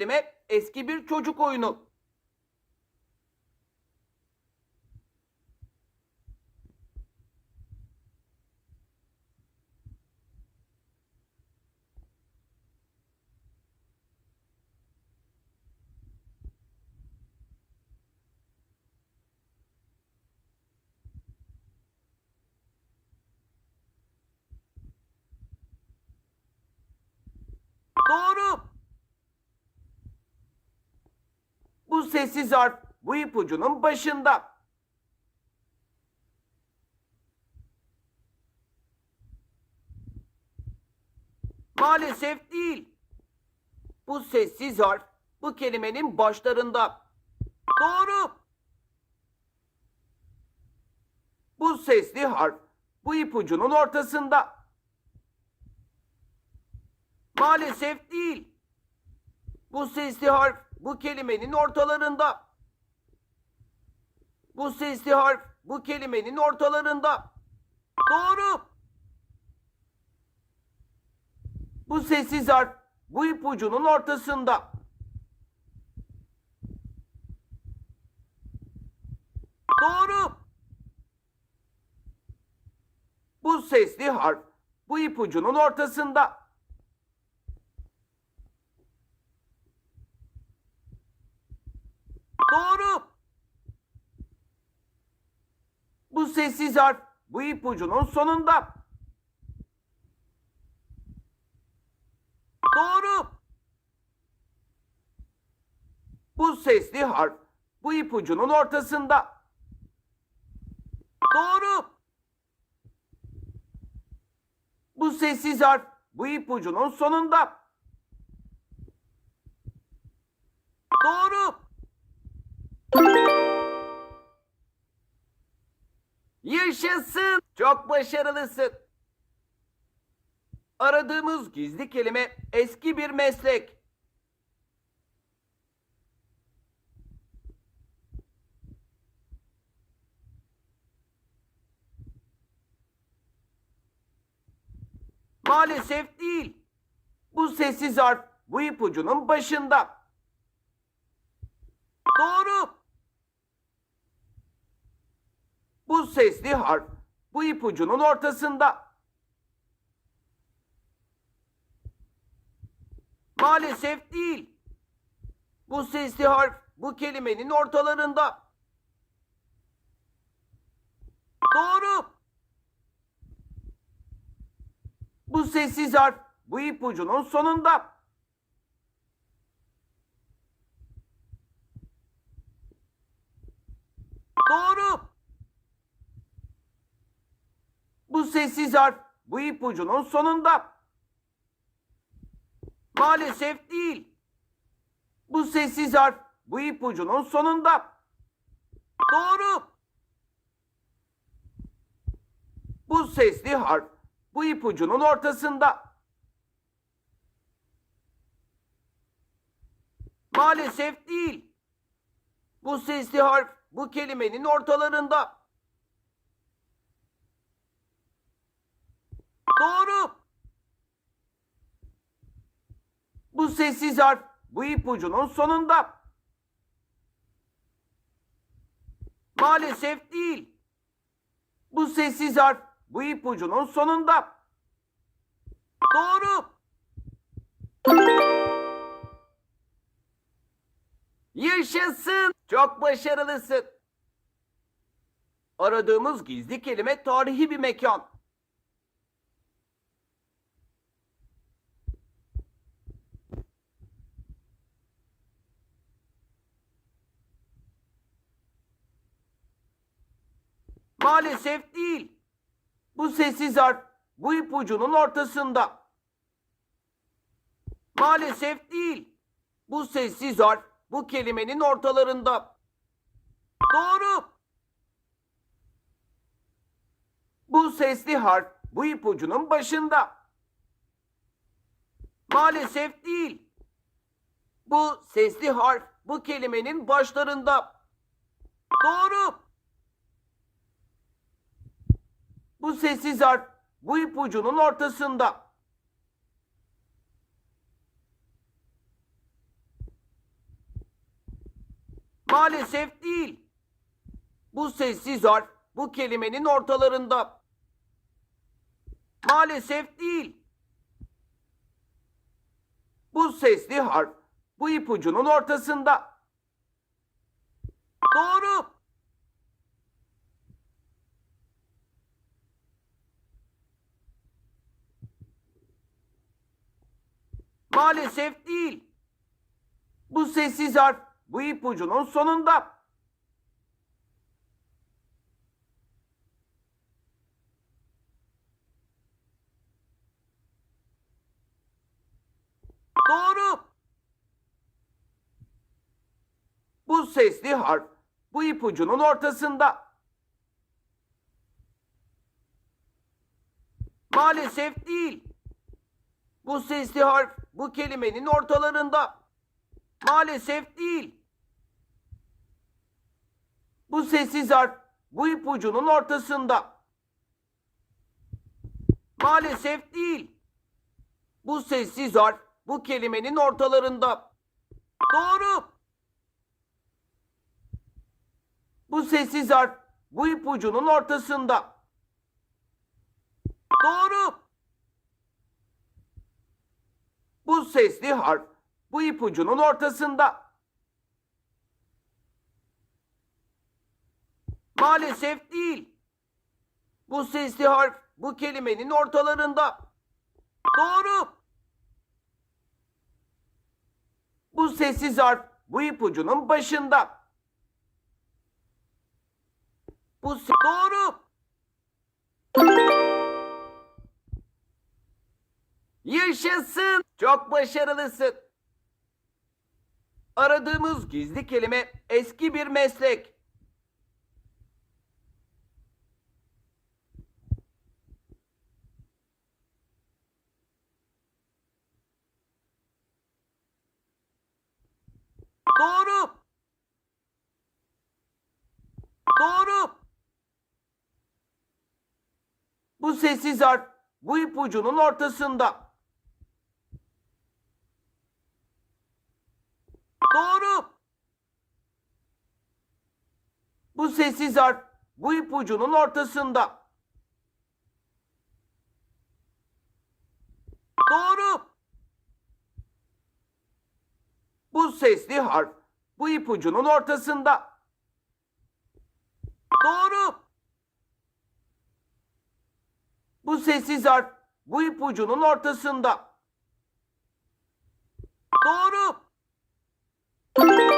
kelime eski bir çocuk oyunu. Doğru. Bu sessiz harf bu ipucunun başında. Maalesef değil. Bu sessiz harf bu kelimenin başlarında. Doğru. Bu sesli harf bu ipucunun ortasında. Maalesef değil. Bu sesli harf bu kelimenin ortalarında. Bu sesli harf bu kelimenin ortalarında. Doğru. Bu sessiz harf bu ipucunun ortasında. Doğru. Bu sesli harf bu ipucunun ortasında. Doğru. Bu sessiz harf bu ipucunun sonunda. Doğru. Bu sesli harf bu ipucunun ortasında. Doğru. Bu sessiz harf bu ipucunun sonunda. Doğru. Yaşasın. Çok başarılısın. Aradığımız gizli kelime eski bir meslek. Maalesef değil. Bu sessiz harf bu ipucunun başında. Doğru. Bu sesli harf bu ipucunun ortasında. Maalesef değil. Bu sesli harf bu kelimenin ortalarında. Doğru. Bu sessiz harf bu ipucunun sonunda. Doğru. Bu sessiz harf bu ipucunun sonunda. Maalesef değil. Bu sessiz harf bu ipucunun sonunda. Doğru. Bu sesli harf bu ipucunun ortasında. Maalesef değil. Bu sesli harf bu kelimenin ortalarında. Doğru. Bu sessiz harf bu ipucunun sonunda. Maalesef değil. Bu sessiz harf bu ipucunun sonunda. Doğru. Yaşasın. Çok başarılısın. Aradığımız gizli kelime tarihi bir mekan. Maalesef değil. Bu sessiz harf bu ipucunun ortasında. Maalesef değil. Bu sessiz harf bu kelimenin ortalarında. Doğru. Bu sesli harf bu ipucunun başında. Maalesef değil. Bu sesli harf bu kelimenin başlarında. Doğru. Bu sessiz harf bu ipucunun ortasında. Maalesef değil. Bu sessiz harf bu kelimenin ortalarında. Maalesef değil. Bu sesli harf bu ipucunun ortasında. Doğru. Maalesef değil. Bu sessiz harf bu ipucunun sonunda. Doğru. Bu sesli harf bu ipucunun ortasında. Maalesef değil. Bu sesli harf bu kelimenin ortalarında. Maalesef değil. Bu sessiz harf bu ipucunun ortasında. Maalesef değil. Bu sessiz harf bu kelimenin ortalarında. Doğru. Bu sessiz harf bu ipucunun ortasında. Doğru. Bu sesli harf bu ipucunun ortasında. Maalesef değil. Bu sesli harf bu kelimenin ortalarında. Doğru. Bu sessiz harf bu ipucunun başında. Bu doğru. Yaşasın. Çok başarılısın. Aradığımız gizli kelime eski bir meslek. Doğru. Doğru. Bu sessiz harf bu ipucunun ortasında. Doğru. Bu sessiz harf bu ipucunun ortasında. Doğru. Bu sesli harf bu ipucunun ortasında. Doğru. Bu sessiz harf bu ipucunun ortasında. Doğru. you